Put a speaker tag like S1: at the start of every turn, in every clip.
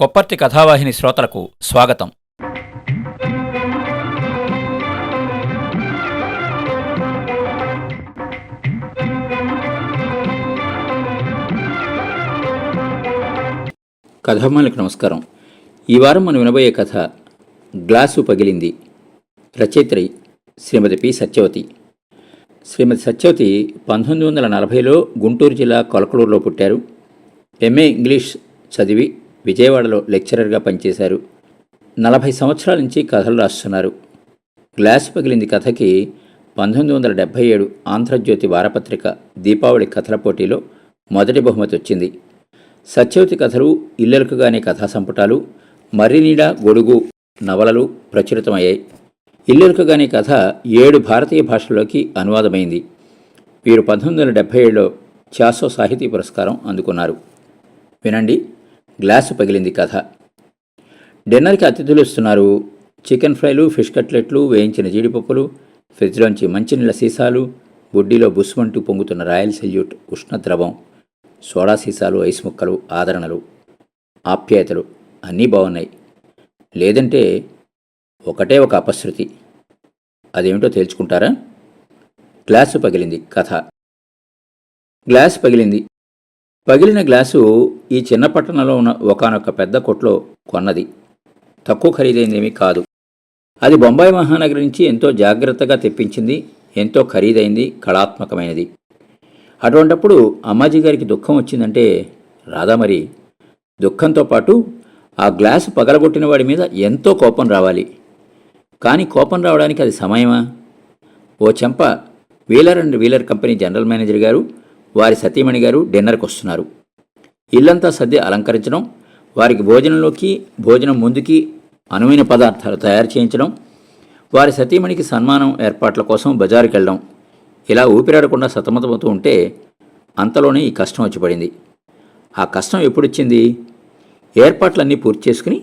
S1: కొప్పర్తి కథావాహిని శ్రోతలకు స్వాగతం. కథామాలకు నమస్కారం. ఈ వారం మనం వినబోయే కథ గ్లాసు పగిలింది. రచయిత్రి శ్రీమతి పి. సత్యవతి. శ్రీమతి సత్యవతి పంతొమ్మిది వందల నలభైలో గుంటూరు జిల్లా కొలకలూరులో పుట్టారు. ఎంఏ ఇంగ్లీష్ చదివి విజయవాడలో లెక్చరర్గా పనిచేశారు. నలభై సంవత్సరాల నుంచి కథలు రాస్తున్నారు. గ్లాస్ పగిలింది కథకి పంతొమ్మిది వందల డెబ్భై ఏడు ఆంధ్రజ్యోతి వారపత్రిక దీపావళి కథల పోటీలో మొదటి బహుమతి వచ్చింది. సత్యవతి కథలు ఇల్లెలకుగానే కథా సంపుటాలు మర్రినీడ గొడుగు నవలలు ప్రచురితమయ్యాయి. ఇల్లెలకుగానే కథ ఏడు భారతీయ భాషల్లోకి అనువాదమైంది. వీరు పంతొమ్మిది వందల డెబ్భై ఏడులో చాసో సాహితీ పురస్కారం అందుకున్నారు. వినండి. గ్లాసు పగిలింది కథ. డిన్నర్కి అతిథులు వస్తున్నారు. చికెన్ ఫ్రైలు ఫిష్ కట్లెట్లు వేయించిన జీడిపప్పులు ఫ్రిడ్జ్లోంచి మంచినీళ్ళ సీసాలు బుడ్డీలో బుస్మంటూ పొంగుతున్న రాయల్ సెల్యూట్ ఉష్ణద్రవం సోడా సీసాలు ఐస్ ముక్కలు ఆదరణలు ఆప్యాయతలు అన్నీ బాగున్నాయి లేదంటే ఒకటే ఒక అపశృతి. అదేమిటో తేల్చుకుంటారా? గ్లాసు పగిలింది కథ. గ్లాస్ పగిలింది. పగిలిన గ్లాసు ఈ చిన్న పట్టణంలో ఉన్న ఒకానొక పెద్ద కొట్లో కొన్నది. తక్కువ ఖరీదైందేమీ కాదు. అది బొంబాయి మహానగరం నుంచి ఎంతో జాగ్రత్తగా తెప్పించింది ఎంతో ఖరీదైంది కళాత్మకమైనది. అటువంటప్పుడు అమ్మాజీ గారికి దుఃఖం వచ్చిందంటే రాదా మరి దుఃఖంతో పాటు ఆ గ్లాసు పగలగొట్టిన వాడి మీద ఎంతో కోపం రావాలి. కానీ కోపం రావడానికి అది సమయమా? ఓ చెంప Wheeler and Wheeler company general manager గారు వారి సతీమణి గారు డిన్నర్కి వస్తున్నారు. ఇల్లంతా సర్ది అలంకరించడం వారికి భోజనంలోకి భోజనం ముందుకి అనువైన పదార్థాలు తయారు చేయించడం వారి సతీమణికి సన్మానం ఏర్పాట్ల కోసం బజారుకి వెళ్ళడం ఇలా ఊపిరాడకుండా సతమతమవుతూ ఉంటే అంతలోనే ఈ కష్టం వచ్చి పడింది ఆ కష్టం ఎప్పుడొచ్చింది? ఏర్పాట్లన్నీ పూర్తి చేసుకుని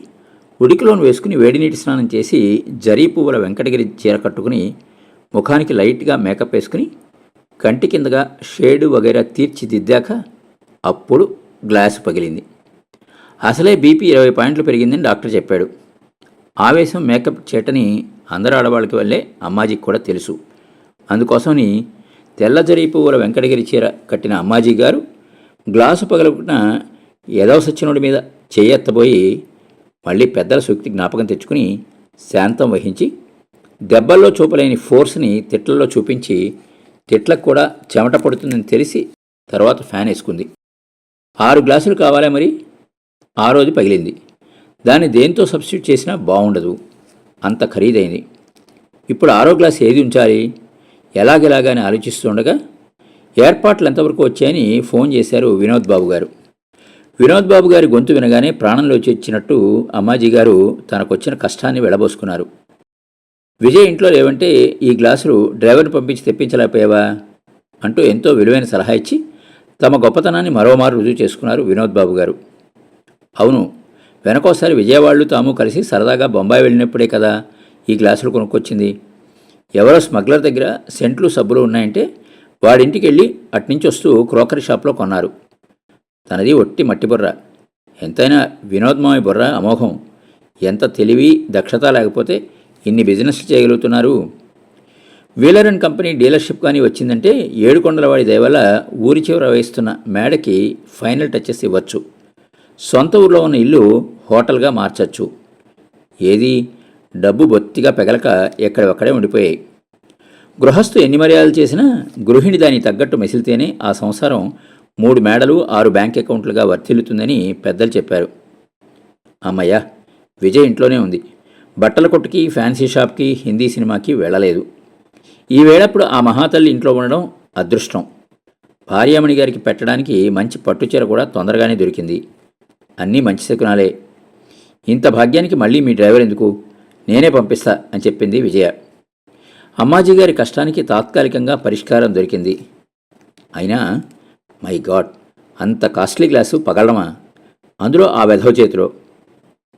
S1: ఉడికిలోను వేసుకుని వేడినీటి స్నానం చేసి జరీ పువ్వుల వెంకటగిరి చీర కట్టుకుని ముఖానికి లైట్గా మేకప్ వేసుకుని కంటి కిందగా షేడు వగైరా తీర్చిదిద్దాక అప్పుడు గ్లాసు పగిలింది. అసలే బీపీ ఇరవై పాయింట్లు పెరిగిందని డాక్టర్ చెప్పాడు. ఆవేశం మేకప్ చేటని అందరు ఆడవాళ్ళకి వల్లే అమ్మాజీకి కూడా తెలుసు. అందుకోసమని తెల్ల పువ్వుల వెంకటగిరి చీర కట్టిన అమ్మాజీ గారు గ్లాసు పగలకున్న యదవ సచ్చినుడి మీద చేయెత్తబోయి మళ్ళీ పెద్దల సూక్తి జ్ఞాపకం తెచ్చుకుని శాంతం వహించి దెబ్బల్లో చూపలేని ఫోర్స్ని తిట్లలో చూపించి చెట్లకు కూడా చెమట పడుతుందని తెలిసి తర్వాత ఫ్యాన్ వేసుకుంది. ఆరు గ్లాసులు కావాలా మరి? ఆ రోజు పగిలింది. దాన్ని దేంతో సబ్స్టిట్యూట్ చేసినా బాగుండదు అంత ఖరీదైంది. ఇప్పుడు ఆరో గ్లాస్ ఏది ఉంచాలి? ఎలాగెలాగని ఆలోచిస్తుండగా ఏర్పాట్లు ఎంతవరకు వచ్చాయని ఫోన్ చేశారు వినోద్ బాబు గారు. వినోద్ బాబు గారి గొంతు వినగానే ప్రాణంలోకి వచ్చినట్టు అమ్మాజీ గారు తనకొచ్చిన కష్టాన్ని వెడబోసుకున్నారు విజయ్ ఇంట్లో లేవంటే ఈ గ్లాసులు డ్రైవర్ని పంపించి తెప్పించలేకపోయావా? అంటూ ఎంతో విలువైన సలహా ఇచ్చి తమ గొప్పతనాన్ని మరోమారు రుజువు చేసుకున్నారు వినోద్ బాబు గారు. అవును వెనకోసారి విజయవాళ్ళు తాము కలిసి సరదాగా బొంబాయి వెళ్ళినప్పుడే కదా ఈ గ్లాసులు కొనుక్కొచ్చింది. ఎవరో స్మగ్లర్ దగ్గర సెంట్లు సబ్బులు ఉన్నాయంటే వాడింటికి వెళ్ళి అట్నుంచి వస్తూ క్రోకరీ షాప్లో కొన్నారు. తనది ఒట్టి మట్టి బుర్ర ఎంతైనా వినోద్మామి బుర్ర అమోఘం. ఎంత తెలివి దక్షత లేకపోతే ఇన్ని బిజినెస్లు చేయగలుగుతున్నారు? వీలర్ అండ్ కంపెనీ డీలర్షిప్ కానీ వచ్చిందంటే ఏడుకొండలవాడి దయవల్ల ఊరి చివర వేస్తున్న మేడకి ఫైనల్ టచెస్ ఇవ్వచ్చు. సొంత ఊర్లో ఉన్న ఇల్లు హోటల్గా మార్చచ్చు. ఏది? డబ్బు బొత్తిగా పెగలక ఎక్కడొక్కడే ఉండిపోయాయి. గృహస్థు ఎన్ని మర్యాదలు చేసినా గృహిణి దానికి తగ్గట్టు మెసిలితేనే ఆ సంసారం మూడు మేడలు ఆరు బ్యాంక్ అకౌంట్లుగా వర్తిల్లుతుందని పెద్దలు చెప్పారు. అమ్మయ్య విజయ్ ఇంట్లోనే ఉంది. బట్టల కొట్టుకి ఫ్యాన్సీ షాప్కి హిందీ సినిమాకి వెళ్ళలేదు. ఈ వేళప్పుడు ఆ మహాతల్లి ఇంట్లో ఉండడం అదృష్టం. భార్యామణి గారికి పెట్టడానికి మంచి పట్టుచీర కూడా తొందరగానే దొరికింది. అన్నీ మంచి శకునాలే. ఇంత భాగ్యానికి మళ్ళీ మీ డ్రైవర్ ఎందుకు? నేనే పంపిస్తా అని చెప్పింది విజయ. అమ్మాజీ గారి కష్టానికి తాత్కాలికంగా పరిష్కారం దొరికింది. అయినా మై గాడ్ అంత కాస్ట్లీ గ్లాసు పగలడమా? అందులో ఆ వెధవ చేతిలో.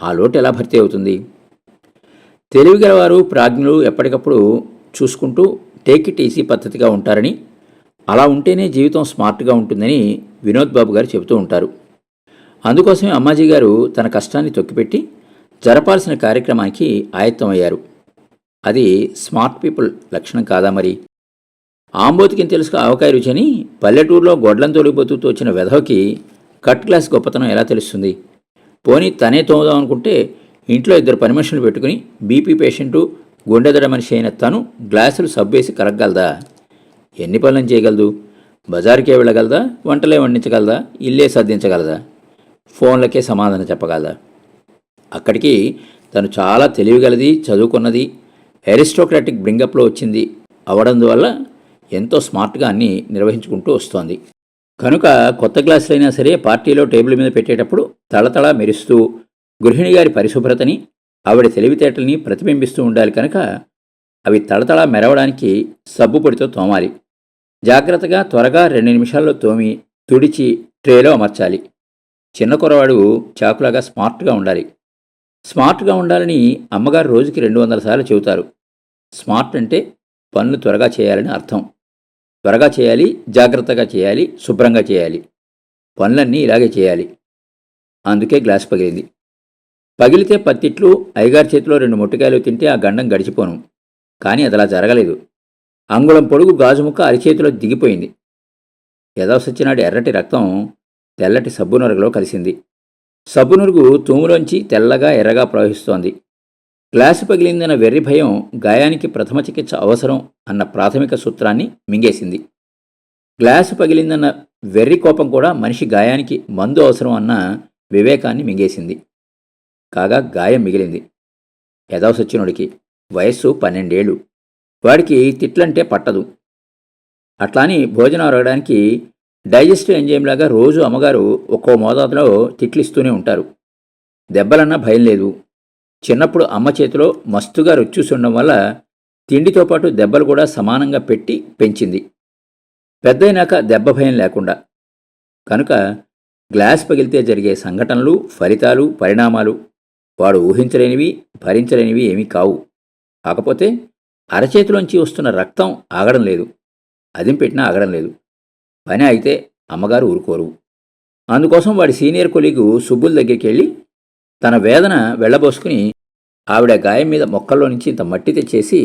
S1: ఆ లోటు ఎలా భర్తీ అవుతుంది? తెలివిగలవారు ప్రాజ్ఞులు ఎప్పటికప్పుడు చూసుకుంటూ టేక్ ఇట్ ఈజీ పద్ధతిగా ఉంటారని అలా ఉంటేనే జీవితం స్మార్ట్గా ఉంటుందని వినోద్ బాబు గారు చెబుతూ ఉంటారు. అందుకోసమే అమ్మాజీ గారు తన కష్టాన్ని తొక్కిపెట్టి జరపాల్సిన కార్యక్రమానికి ఆయత్తమయ్యారు. అది స్మార్ట్ పీపుల్ లక్షణం కాదా మరి? ఆంబోతికి తెలుసుకు ఆవకాయ రుచిని పల్లెటూరులో గొడ్లం తొలిగిపోతూ వచ్చిన వెధవకి కట్ గ్లాస్ గొప్పతనం ఎలా తెలుస్తుంది? పోనీ తనే తోముదాం అనుకుంటే ఇంట్లో ఇద్దరు పని మనుషులు పెట్టుకుని బీపీ పేషెంటు గుండెదడ మనిషి అయిన తను గ్లాసులు సబ్బేసి కరగగలదా? ఎన్ని పనులను చేయగలదు? బజారుకే వెళ్ళగలదా? వంటలే వండించగలదా? ఇల్లే సర్దించగలదా? ఫోన్లకే సమాధానం చెప్పగలదా? అక్కడికి తను చాలా తెలివిగలది చదువుకున్నది అరిస్టోక్రాటిక్ బ్రింగప్లో వచ్చింది. అవడం వల్ల ఎంతో స్మార్ట్గా అన్నీ నిర్వహించుకుంటూ వస్తోంది. కనుక కొత్త గ్లాసులైనా సరే పార్టీలో టేబుల్ మీద పెట్టేటప్పుడు తళతళ మెరుస్తూ గృహిణి గారి పరిశుభ్రతని ఆవిడ తెలివితేటల్ని ప్రతిబింబిస్తూ ఉండాలి కనుక అవి తళతళ మెరవడానికి సబ్బు పొడితో తోమాలి. జాగ్రత్తగా త్వరగా రెండు నిమిషాల్లో తోమి తుడిచి ట్రేలో అమర్చాలి. చిన్న కురవాడు చాకులాగా స్మార్ట్గా ఉండాలి. స్మార్ట్గా ఉండాలని అమ్మగారు రోజుకి రెండు వందల సార్లు చెబుతారు. స్మార్ట్ అంటే పనులు త్వరగా చేయాలని అర్థం. త్వరగా చేయాలి జాగ్రత్తగా చేయాలి శుభ్రంగా చేయాలి. పనులన్నీ ఇలాగే చేయాలి. అందుకే గ్లాస్ పగిలింది. పగిలితే పత్తిట్లు అయ్యగారి చేతిలో రెండు మొట్టికాయలు తింటే ఆ గండం గడిచిపోను. కానీ అది అలా జరగలేదు. అంగుళం పొడుగు గాజుముక్క అరిచేతిలో దిగిపోయింది. ఎదవసొచ్చినాడు ఎర్రటి రక్తం తెల్లటి సబ్బునరుగులో కలిసింది. సబ్బునురుగు తూములోంచి తెల్లగా ఎర్రగా ప్రవహిస్తోంది. గ్లాసు పగిలిందన్న వెర్రి భయం గాయానికి ప్రథమ చికిత్స అవసరం అన్న ప్రాథమిక సూత్రాన్ని మింగేసింది. గ్లాసు పగిలిందన్న వెర్రి కోపం కూడా మనిషి గాయానికి మందు అవసరం అన్న వివేకాన్ని మింగేసింది. కాగా గాయం మిగిలింది. యదవసొచ్చినుడికి వయస్సు పన్నెండేళ్ళు. వాడికి తిట్లంటే పట్టదు. అట్లాని భోజనం అరగడానికి డైజెస్టివ్ ఎంజైమ్ లాగా రోజు అమ్మగారు ఒక్కో మోతాదులో తిట్లిస్తూనే ఉంటారు. దెబ్బలన్నా భయం లేదు. చిన్నప్పుడు అమ్మ చేతిలో మస్తుగా రుచి ఉండడం వల్ల తిండితో పాటు దెబ్బలు కూడా సమానంగా పెట్టి పెంచింది. పెద్దయినాక దెబ్బ భయం లేకుండా. కనుక గ్లాస్ పగిలితే జరిగే సంఘటనలు ఫలితాలు పరిణామాలు వాడు ఊహించలేనివి భరించలేనివి ఏమీ కావు. కాకపోతే అరచేతిలోంచి వస్తున్న రక్తం ఆగడం లేదు. అదిం పెట్టినా ఆగడం లేదు. పని అయితే అమ్మగారు ఊరుకోరు. అందుకోసం వాడి సీనియర్ కొలీగు సుబ్బుల దగ్గరికి వెళ్ళి తన వేదన వెళ్ళబోసుకుని ఆవిడ గాయం మీద మొక్కల్లో నుంచి ఇంత మట్టి తెచ్చేసి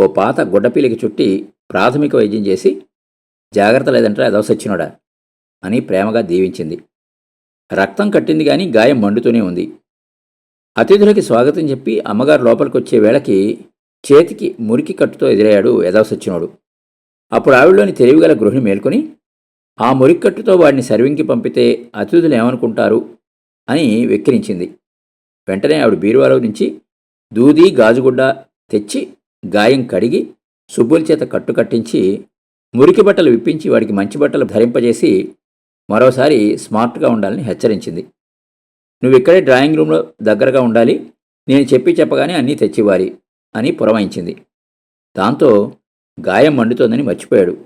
S1: ఓ పాత గుడ్డపీలికి చుట్టి ప్రాథమిక వైద్యం చేసి జాగ్రత్త లేదంటే అదవసొచ్చినోడా అని ప్రేమగా దీవించింది. రక్తం కట్టింది కానీ గాయం మండుతూనే ఉంది. అతిథులకి స్వాగతం చెప్పి అమ్మగారు లోపలికి వచ్చే వేళకి చేతికి మురికి కట్టుతో ఎదురయ్యాడు యదవసొచ్చినోడు అప్పుడు ఆవిడలోని తెలివిగల గృహిణి మేల్కొని ఆ మురిక్కట్టుతో వాడిని సర్వింగ్కి పంపితే అతిథులు ఏమనుకుంటారు? అని వెక్కిరించింది. వెంటనే ఆవిడ బీరువాలో నుంచి దూది గాజుగుడ్డ తెచ్చి గాయం కడిగి సుబ్బుల చేత కట్టు కట్టించి మురికి బట్టలు విప్పించి వాడికి మంచి బట్టలు ధరింపజేసి మరోసారి స్మార్ట్గా ఉండాలని హెచ్చరించింది. నువ్వు ఇక్కడే డ్రాయింగ్ రూమ్లో దగ్గరగా ఉండాలి. నేను చెప్పి చెప్పగానే అన్నీ తెచ్చివ్వాలి అని పురమాయించింది. దాంతో గాయం మండుతోందని మర్చిపోయాడు.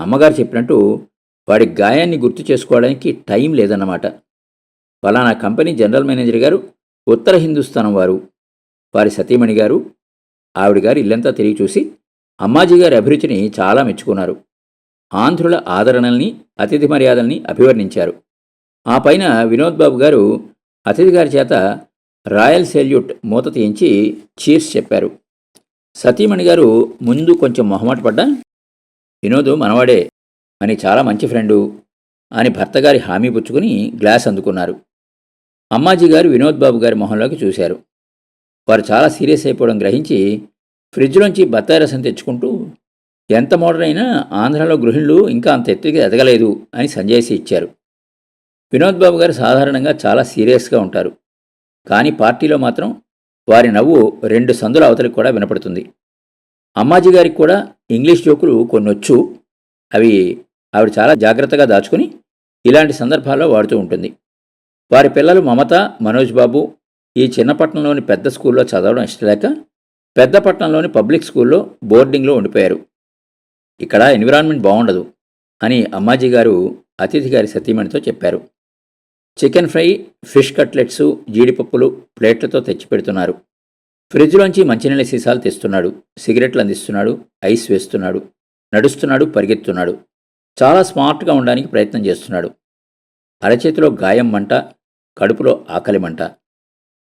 S1: అమ్మగారు చెప్పినట్టు వాడి గాయాన్ని గుర్తు చేసుకోవడానికి టైం లేదన్నమాట. ఫలానా కంపెనీ జనరల్ మేనేజర్ గారు ఉత్తర హిందుస్థానం వారు. వారి సతీమణి గారు ఆవిడ గారు ఇల్లంతా తిరిగి చూసి అమ్మాజీ గారి అభిరుచిని చాలా మెచ్చుకున్నారు. ఆంధ్రుల ఆదరణల్ని అతిథి మర్యాదల్ని అభివర్ణించారు. ఆ పైన వినోద్ బాబు గారు అతిథి గారి చేత రాయల్ సెల్యూట్ మూత తీయించి చీర్స్ చెప్పారు. సతీమణి గారు ముందు కొంచెం మొహమాట పడ్డా వినోద్ మనవాడే అని చాలా మంచి ఫ్రెండు అని భర్తగారి హామీ పుచ్చుకుని గ్లాస్ అందుకున్నారు. అమ్మాజీ గారు వినోద్ బాబు గారి మొహంలోకి చూశారు. వారు చాలా సీరియస్ అయిపోవడం గ్రహించి ఫ్రిడ్జ్లోంచి బత్తాయి రసం తెచ్చుకుంటూ ఎంత మోడర్న్ అయినా ఆంధ్రాలో గృహిణులు ఇంకా అంత ఎత్తుకి ఎదగలేదు అని సంజయ్సి ఇచ్చారు. వినోద్ బాబు గారు సాధారణంగా చాలా సీరియస్గా ఉంటారు. కానీ పార్టీలో మాత్రం వారి నవ్వు రెండు సందుల అవతలికి కూడా వినపడుతుంది. అమ్మాజీ గారికి కూడా ఇంగ్లీష్ జోకులు కొన్ని వచ్చు అవి ఆవిడ చాలా జాగ్రత్తగా దాచుకుని ఇలాంటి సందర్భాల్లో వాడుతూ ఉంటుంది. వారి పిల్లలు మమత మనోజ్ బాబు ఈ చిన్నపట్నంలోని పెద్ద స్కూల్లో చదవడం ఇష్టలేక పెద్దపట్నంలోని పబ్లిక్ స్కూల్లో బోర్డింగ్లో ఉండిపోయారు. ఇక్కడ ఎన్విరాన్మెంట్ బాగుండదు అని అమ్మాజీ గారు అతిథి గారి సతీమణితో చెప్పారు. చికెన్ ఫ్రై ఫిష్ కట్లెట్స్ జీడిపప్పులు ప్లేట్లతో తెచ్చిపెడుతున్నారు ఫ్రిడ్జ్లోంచి మంచినీళ్ళ సీసాలు తెస్తున్నాడు. సిగరెట్లు అందిస్తున్నాడు. ఐస్ వేస్తున్నాడు. నడుస్తున్నాడు పరిగెత్తున్నాడు. చాలా స్మార్ట్గా ఉండడానికి ప్రయత్నం చేస్తున్నాడు. అరచేతిలో గాయం మంట కడుపులో ఆకలి మంట.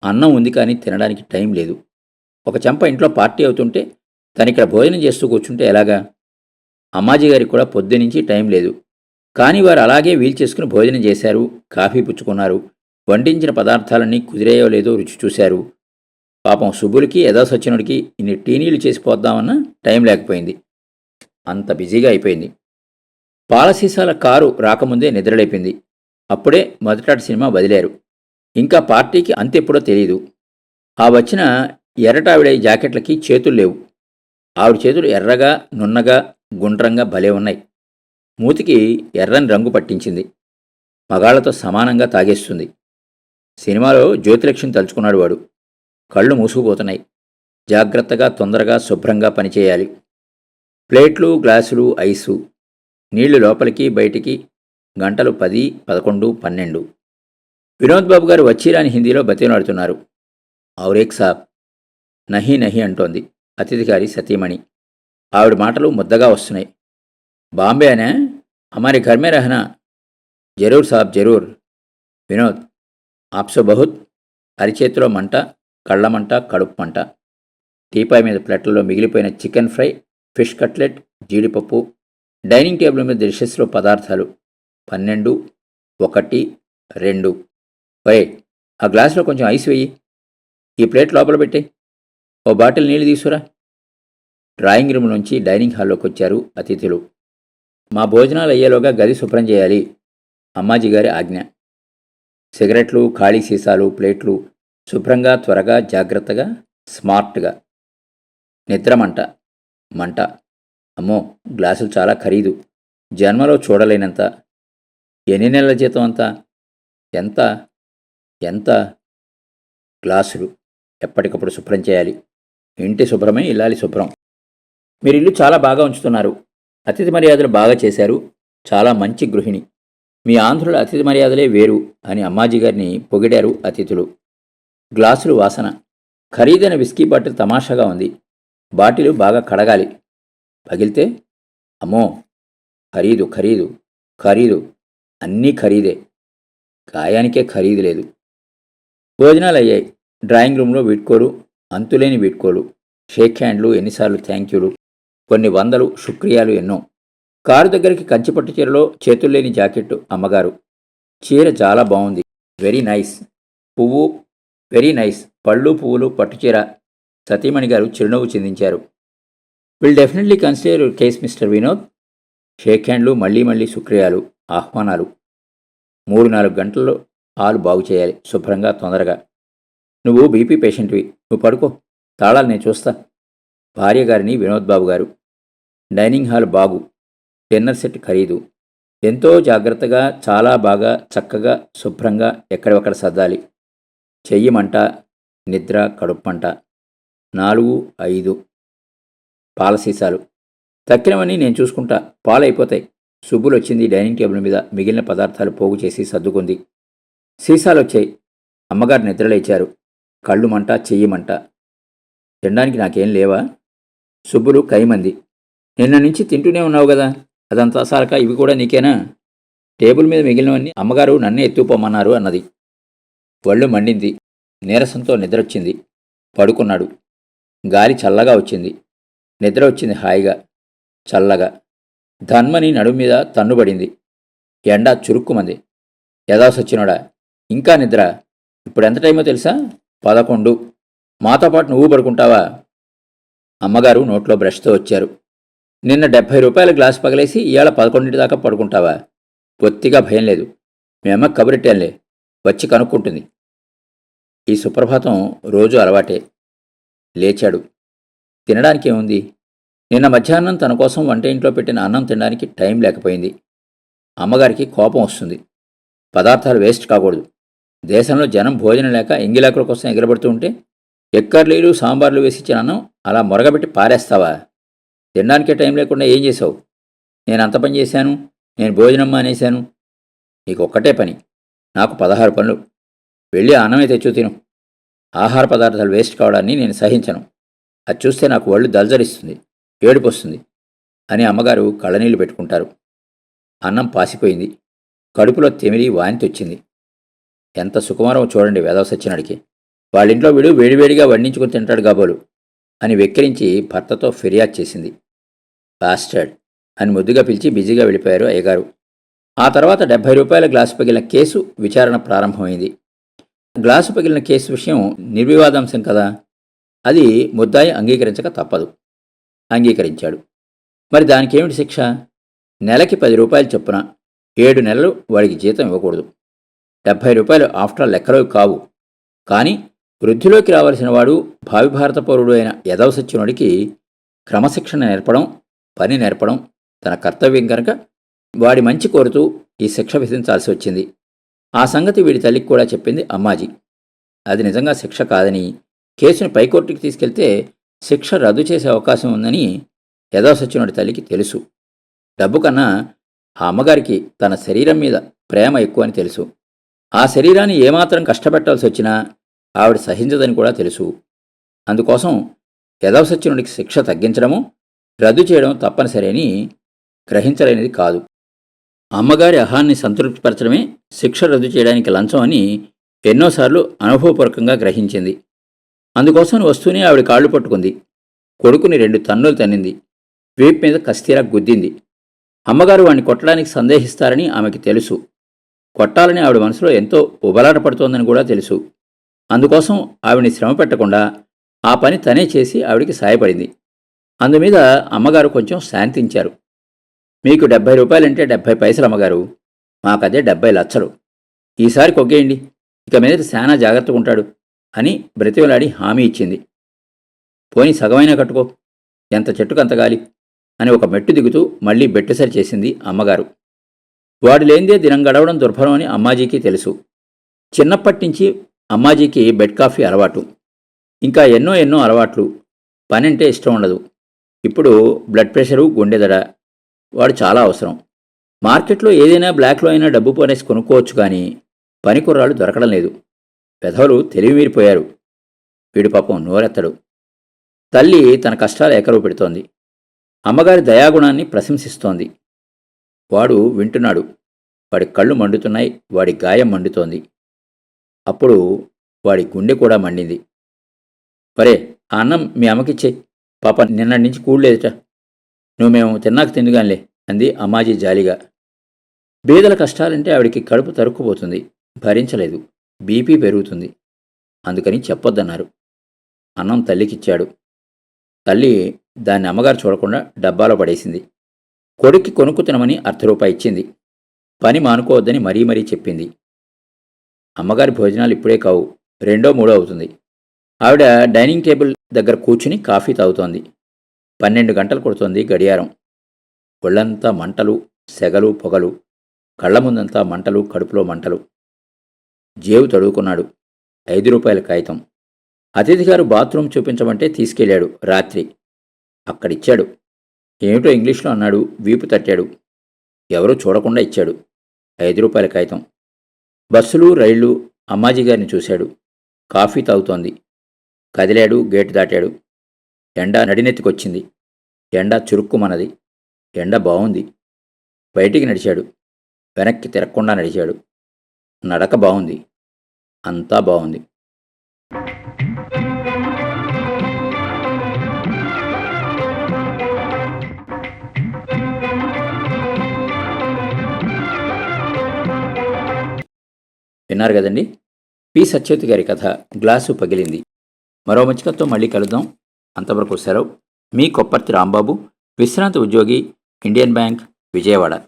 S1: అన్నం ఉంది కానీ తినడానికి టైం లేదు. ఒక చెంప ఇంట్లో పార్టీ అవుతుంటే తనిక్కడ భోజనం చేస్తూ కూర్చుంటే ఎలాగా? అమ్మాజీ గారికి కూడా పొద్దునుంచి టైం లేదు. కానీ వారు అలాగే వీలు చేసుకుని భోజనం చేశారు కాఫీ పుచ్చుకున్నారు వండించిన పదార్థాలన్నీ కుదిరేయో లేదో రుచి చూశారు. పాపం సుబ్బులకి యథాసత్యనుడికి ఇన్ని టీనీలు చేసిపోద్దామన్నా టైం లేకపోయింది. అంత బిజీగా అయిపోయింది. పాలసీసాల కారు రాకముందే నిద్రలేపింది. అప్పుడే మొదటాటి సినిమా వదిలారు. ఇంకా పార్టీకి అంతెప్పుడో తెలియదు ఆ వచ్చిన ఎర్రటావిడై జాకెట్లకి చేతులు లేవు. ఆవిడ చేతులు ఎర్రగా నున్నగా గుండ్రంగా భలే ఉన్నాయి. మూతికి ఎర్రని రంగు పట్టించింది. మగాళ్ళతో సమానంగా తాగేస్తుంది. సినిమాలో జ్యోతిలక్ష్యం తలుచుకున్నాడు వాడు. కళ్ళు మూసుకుపోతున్నాయి. జాగ్రత్తగా తొందరగా శుభ్రంగా పనిచేయాలి. ప్లేట్లు గ్లాసులు ఐసు. నీళ్ళు లోపలికి బయటికి. గంటలు పది పదకొండు పన్నెండు. వినోద్ బాబు గారు వచ్చిరాని హిందీలో బతినాడుతున్నారు ఔరేక్ సాబ్. నహి నహి అంటోంది. అతిథికారి సతీమణి. ఆవిడ మాటలు ముద్దగా వస్తున్నాయి. బాంబే అనే హమారే ఘర్ రహనా? జరూర్ సాబ్ జరూర్. వినోద్ ఆప్సో బహుత్ అరిచేతిలో మంట కళ్ళ మంట కడుపు మంట. టీపాయ్ మీద ప్లేట్లలో మిగిలిపోయిన చికెన్ ఫ్రై ఫిష్ కట్లెట్ జీడిపప్పు. డైనింగ్ టేబుల్ మీద డిషెస్లో పదార్థాలు. పన్నెండు ఒకటి రెండు. ఒరే ఆ గ్లాసులో కొంచెం ఐస్ వేయి. ఈ ప్లేట్ లోపల పెట్టి. ఓ బాటిల్ నీళ్ళు తీసుకురా. డ్రాయింగ్ రూమ్ నుంచి డైనింగ్ హాల్లోకి వచ్చారు అతిథులు. మా భోజనాలు అయ్యేలోగా గది శుభ్రం చేయాలి. అమ్మాజీ గారి ఆజ్ఞ. సిగరెట్లు ఖాళీ సీసాలు ప్లేట్లు శుభ్రంగా త్వరగా జాగ్రత్తగా స్మార్ట్గా. నిద్రమంట మంట. అమ్మో గ్లాసులు చాలా ఖరీదు. జన్మలో చూడలేనంత. ఎన్ని నెలల జీతం అంతా? ఎంత? ఎంత? గ్లాసులు. ఎప్పటికప్పుడు శుభ్రం చేయాలి. ఇంటి శుభ్రమే ఇల్లాలి శుభ్రం. మీరు ఇల్లు చాలా బాగా ఉంచుతున్నారు. అతిథి మర్యాదలు బాగా చేశారు. చాలా మంచి గృహిణి. మీ ఆంధ్రుల అతిథి మర్యాదలే వేరు అని అమ్మాజీ గారిని పొగిడారు అతిథులు. గ్లాసులు వాసన. ఖరీదైన విస్కీ బాటిల్ తమాషాగా ఉంది. బాటిల్ బాగా కడగాలి. పగిలితే? అమ్మో! ఖరీదు ఖరీదు ఖరీదు. అన్నీ ఖరీదే. గాయానికే ఖరీదు లేదు. భోజనాలు అయ్యాయి డ్రాయింగ్ రూమ్లో వీడ్కోలు అంతులేని వీడ్కోలు. షేక్ హ్యాండ్లు ఎన్నిసార్లు థ్యాంక్ యూలు కొన్ని వందలు శుక్రియాలు ఎన్నో. కారు దగ్గరికి కంచిపట్టు చీరలో చేతుల్లేని జాకెట్టు అమ్మగారు. చీర చాలా బాగుంది వెరీ నైస్. పువ్వు వెరీ నైస్. పళ్ళు పువ్వులు పట్టుచీర సతీమణి గారు చిరునవ్వు చిందించారు. Will definitely consider your case mister Vinod shake హ్యాండ్లు మళ్ళీ మళ్ళీ శుక్రియాలు ఆహ్వానాలు. మూడు నాలుగు గంటల్లో ఆలు బాగు చేయాలి శుభ్రంగా తొందరగా. నువ్వు బీపీ పేషెంట్వి. నువ్వు పడుకో. తాళాలు నేను చూస్తా. భార్య గారిని వినోద్ బాబు గారు డైనింగ్ హాల్ బాగు డిన్నర్ సెట్ ఖరీదు. ఎంతో జాగ్రత్తగా చాలా బాగా చక్కగా శుభ్రంగా ఎక్కడెక్కడ సర్దాలి. చెయ్యమంట నిద్ర కడుప్పంట నాలుగు ఐదు పాల సీసాలు తక్కినవన్నీ నేను చూసుకుంటా. పాలైపోతాయి. సుబ్బులు వచ్చింది డైనింగ్ టేబుల్ మీద. మిగిలిన పదార్థాలు పోగు చేసి సర్దుకుంది. సీసాలు వచ్చాయి. అమ్మగారు నిద్రలేచారు. కళ్ళు మంట చెయ్యమంట తినడానికి నాకేం లేవా? సుబ్బులు కైమంది. నిన్న నుంచి తింటూనే ఉన్నావు కదా? అదంతా సారక ఇవి కూడా నీకేనా? టేబుల్ మీద మిగిలినవన్నీ అమ్మగారు నన్నే ఎత్తుపోమన్నారు అన్నది. వళ్ళు మండింది. నీరసంతో నిద్రొచ్చింది. పడుకున్నాడు. గాలి చల్లగా వచ్చింది. నిద్ర వచ్చింది హాయిగా చల్లగా. ధన్మని నడుము మీద తన్నుబడింది. ఎండ చురుక్కుమంది. యథాసొచ్చినోడా ఇంకా నిద్ర? ఇప్పుడు ఎంత టైమో తెలుసా? పదకొండు. మాతో పాటు నువ్వు పడుకుంటావా? అమ్మగారు నోట్లో బ్రష్తో వచ్చారు. నిన్న డెబ్భై రూపాయల గ్లాస్ పగలేసి ఇవాళ పదకొండింటి దాకా పడుకుంటావా? పొత్తిగా భయం లేదు. మేమ కబురెట్టానులే వచ్చి కనుక్కుంటుంది. ఈ సుప్రభాతం రోజు అలవాటే. లేచాడు. తినడానికి ఏముంది నిన్న మధ్యాహ్నం తన కోసం వంట ఇంట్లో పెట్టిన అన్నం తినడానికి టైం లేకపోయింది. అమ్మగారికి కోపం వస్తుంది. పదార్థాలు వేస్ట్ కాకూడదు. దేశంలో జనం భోజనం లేక ఎంగిలాకుల కోసం ఎగరబడుతూ ఉంటే ఎక్కర్లీలు సాంబార్లు వేసి ఇచ్చినాను అలా మొరగబెట్టి పారేస్తావా? తినడానికే టైం లేకుండా ఏం చేసావు? నేను అంత పని చేశాను నేను భోజనం మానేశాను. నీకు ఒక్కటే పని నాకు పదహారు పనులు. వెళ్ళి అన్నమే తెచ్చు తిను. ఆహార పదార్థాలు వేస్ట్ కావడాన్ని నేను సహించను. అది చూస్తే నాకు ఒళ్ళు దల్జరిస్తుంది ఏడుపొస్తుంది అని అమ్మగారు కళ్ళనీళ్ళు పెట్టుకుంటారు. అన్నం పాసిపోయింది కడుపులో తెమిరి వాంతి వచ్చింది ఎంత సుకుమారం చూడండి వేదవ సత్యనాడికి వాళ్ళింట్లో వీడు వేడివేడిగా వండించుకుని తింటాడు కాబోలు అని వెక్కిరించి భర్తతో ఫిర్యాదు చేసింది. బాస్టర్డ్ అని ముద్దుగా పిలిచి బిజీగా వెళ్ళిపోయారు అయ్యగారు. ఆ తర్వాత డెబ్బై రూపాయల గ్లాసు పగిలిన కేసు విచారణ ప్రారంభమైంది. గ్లాసు పగిలిన కేసు విషయం నిర్వివాదాంశం కదా? అది ముద్దాయి అంగీకరించక తప్పదు. అంగీకరించాడు. మరి దానికేమిటి శిక్ష? నెలకి పది రూపాయలు చొప్పున ఏడు నెలలు వాడికి జీతం ఇవ్వకూడదు. డెబ్భై రూపాయలు ఆఫ్టర్ లెక్కలో కావు. కానీ వృద్ధిలోకి రావలసిన వాడు భావి భారత పౌరుడు అయిన యదవ సత్యనుడికి క్రమశిక్షణ నేర్పడం పని నేర్పడం తన కర్తవ్యం కనుక వాడి మంచి కోరుతూ ఈ శిక్ష విధించాల్సి వచ్చింది. ఆ సంగతి వీడి తల్లికి కూడా చెప్పింది అమ్మాజీ. అది నిజంగా శిక్ష కాదని కేసుని పైకోర్టుకి తీసుకెళ్తే శిక్ష రద్దు చేసే అవకాశం ఉందని యదవ తల్లికి తెలుసు. డబ్బు కన్నా ఆ అమ్మగారికి తన శరీరం మీద ప్రేమ ఎక్కువ అని తెలుసు. ఆ శరీరాన్ని ఏమాత్రం కష్టపెట్టాల్సి వచ్చినా ఆవిడ సహించదని కూడా తెలుసు. అందుకోసం యదవ శిక్ష తగ్గించడము రద్దు చేయడం తప్పనిసరి అని గ్రహించలేనిది కాదు. అమ్మగారి అహాన్ని సంతృప్తిపరచడమే శిక్ష రద్దు చేయడానికి లంచం అని ఎన్నోసార్లు అనుభవపూర్వకంగా గ్రహించింది. అందుకోసం వస్తూనే ఆవిడ కాళ్ళు పట్టుకుంది. కొడుకుని రెండు తన్నులు తన్నింది. వీపు మీద కస్తీరా గుద్దింది. అమ్మగారు వాణ్ణి కొట్టడానికి సందేహిస్తారని ఆమెకి తెలుసు. కొట్టాలని ఆవిడ మనసులో ఎంతో ఉబలాట పడుతోందని కూడా తెలుసు. అందుకోసం ఆవిడ్ని శ్రమ పెట్టకుండా ఆ పని తనే చేసి ఆవిడికి సాయపడింది. అందుమీద అమ్మగారు కొంచెం శాంతించారు. మీకు డెబ్భై రూపాయలంటే డెబ్భై పైసలు అమ్మగారు. మాకదే డెబ్భై లచ్చలు. ఈసారి కొగ్గేయండి. ఇక మీద శానా జాగ్రత్తగా ఉంటాడు అని బ్రతివలాడి హామీ ఇచ్చింది. పోని సగమైనా కట్టుకో. ఎంత చెట్టుకంత గాలి అని ఒక మెట్టు దిగుతూ మళ్ళీ బెట్టుసరి చేసింది అమ్మగారు. వాడు లేనిదే దినం గడవడం దుర్భరం అని అమ్మాజీకి తెలుసు. చిన్నప్పటి నుంచి అమ్మాజీకి బెడ్ కాఫీ అలవాటు. ఇంకా ఎన్నో ఎన్నో అలవాట్లు. పని అంటే ఇష్టం ఉండదు. ఇప్పుడు బ్లడ్ ప్రెషరు గుండెదడ వాడు చాలా అవసరం. మార్కెట్లో ఏదైనా బ్లాక్లో అయినా డబ్బు పోనేసి కొనుక్కోవచ్చు కానీ పని కుర్రాళ్ళు దొరకడం లేదు. పెదవులు తెలివి మీరిపోయారు వీడు పాపం నోరెత్తడు. తల్లి తన కష్టాలు ఏకరువు పెడుతోంది. అమ్మగారి దయాగుణాన్ని ప్రశంసిస్తోంది. వాడు వింటున్నాడు. వాడి కళ్ళు మండుతున్నాయి. వాడి గాయం మండుతోంది. అప్పుడు వాడి గుండె కూడా మండింది. వరే ఆ అన్నం మీ అమ్మకిచ్చే పాప నిన్నటి నుంచి కూడలేదుట. నువ్వు మేము తిన్నాక తిందుగానిలే అంది అమ్మాజీ జాలిగా. బీదల కష్టాలంటే ఆవిడికి కడుపు తరుక్కుపోతుంది. భరించలేదు. బీపీ పెరుగుతుంది. అందుకని చెప్పొద్దన్నారు. అన్నం తల్లికిచ్చాడు. తల్లి దాన్ని అమ్మగారు చూడకుండా డబ్బాలో పడేసింది. కొడుక్కి కొనుక్కు తినమని అర్ధ రూపాయి ఇచ్చింది. పని మానుకోవద్దని మరీ మరీ చెప్పింది. అమ్మగారి భోజనాలు ఇప్పుడే కావు. రెండో మూడో అవుతుంది. ఆవిడ డైనింగ్ టేబుల్ దగ్గర కూర్చుని కాఫీ తాగుతోంది. పన్నెండు గంటలు కొడుతోంది గడియారం. ఒళ్ళంతా మంటలు సెగలు పొగలు కళ్ళ ముందంతా మంటలు కడుపులో మంటలు. జేబు తడువుకున్నాడు. ఐదు రూపాయల కాగితం. అతిథి గారు బాత్రూమ్ చూపించమంటే తీసుకెళ్ళాడు రాత్రి. అక్కడిచ్చాడు. ఏమిటో ఇంగ్లీష్లో అన్నాడు. వీపు తట్టాడు. ఎవరూ చూడకుండా ఇచ్చాడు. ఐదు రూపాయల కాగితం. బస్సులు రైళ్ళు అమ్మాజీగారిని చూశాడు. కాఫీ తాగుతోంది. కదిలాడు గేటు దాటాడు. ఎండ నడినెత్తికొచ్చింది. ఎండ చురుక్కుమన్నది. ఎండ బాగుంది బయటికి నడిచాడు. వెనక్కి తిరగకుండా నడిచాడు. నడక బాగుంది అంతా బాగుంది విన్నారు కదండి? పి. సత్యవతి గారి కథ గ్లాసు పగిలింది. మరో మంచి కథతో మళ్ళీ కలుద్దాం. అంతవరకు సెలవు. మీ కొప్పర్తి రాంబాబు విశ్రాంతి ఉద్యోగి ఇండియన్ బ్యాంక్ విజయవాడ.